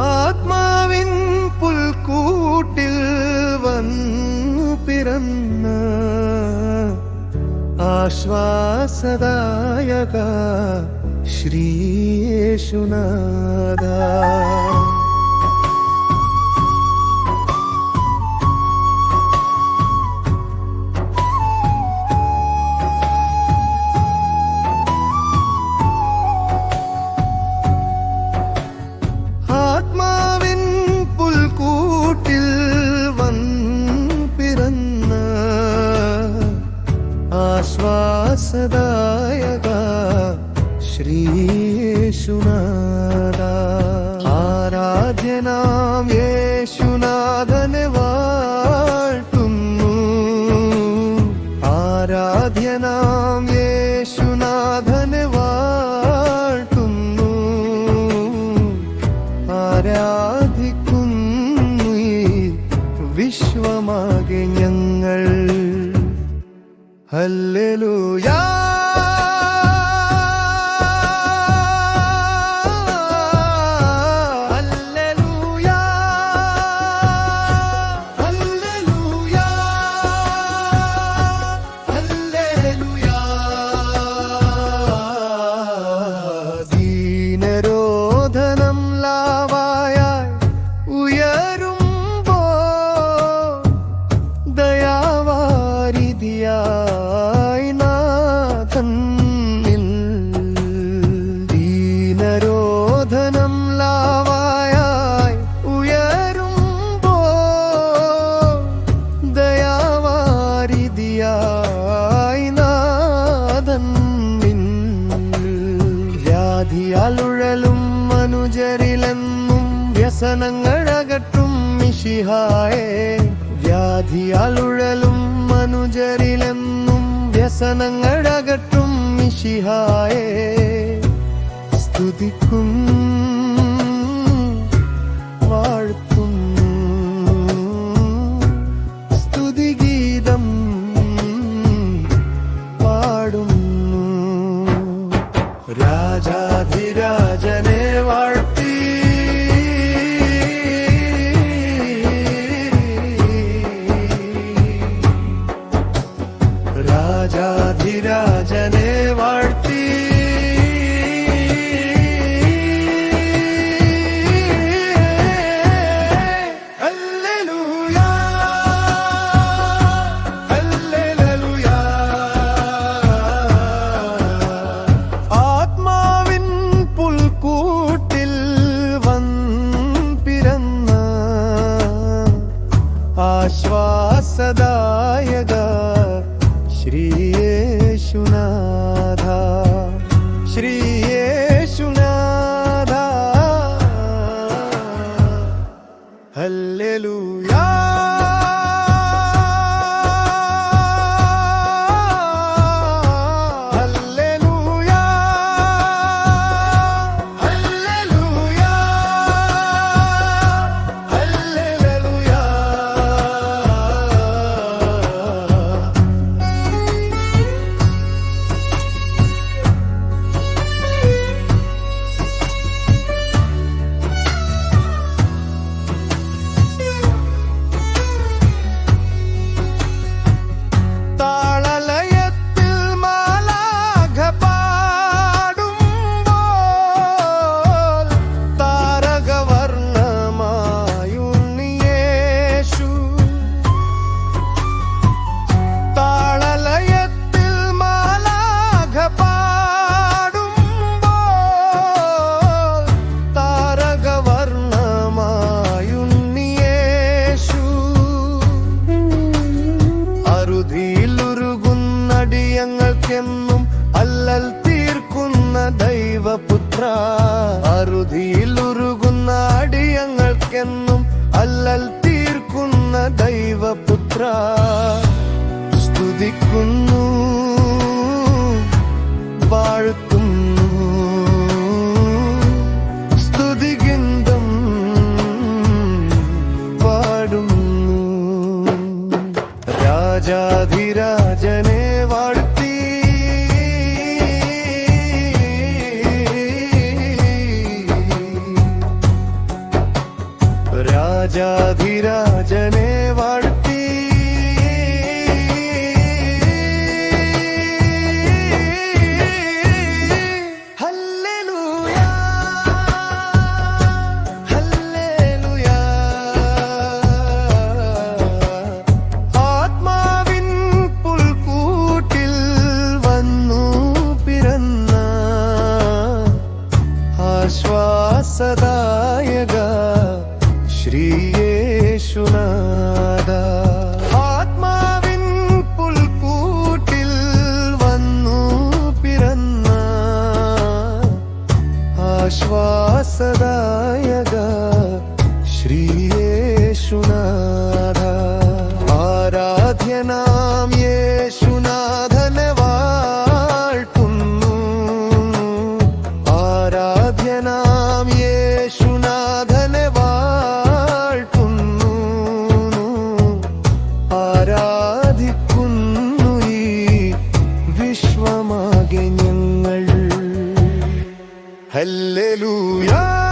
ആത്മാവിൻ പുൽക്കൂട്ടിൽ വന്നു പിറന്ന ആശ്വാസദായക ശ്രീയേശുനാഥ. ആരാധ്യനാം യേശുനാഥനെ വാഴ്ത്തുന്നു. ആരാധ്യനാം హల్లెలూయా. മനുജരിലെന്നും വ്യസനങ്ങളകറ്റും മിഷിഹായേ വ്യാധിയാലുഴലും മനുജരിലെന്നും വ്യസനങ്ങളകറ്റും മിഷിഹായേ സ്തുതിക്കും വാഴ്ത്തും സ്തുതിഗീതം പാടുന്നു. രാജാധിരാജനെ രാജാധിരാജനെ വാഴ്ത്തി. ആശ്വാസദായക ശ്രീയേശുനാഥ ശ്രീയേശുനാഥ ദൈവപുത്ര അറുതിയിലുരുകുന്ന അടിയങ്ങൾക്കെന്നും അല്ലൽ തീർക്കുന്ന ദൈവപുത്ര. സ്തുതിക്കുന്നു. രാജാധിരാജനെ വാഴ്ത്തി യേശുനാഥ ആത്മാവിൻ പുൽക്കൂട്ടിൽ വന്നു പിറന്ന ആശ്വാസദായക ശ്രീ യേശുനാഥ Hallelujah.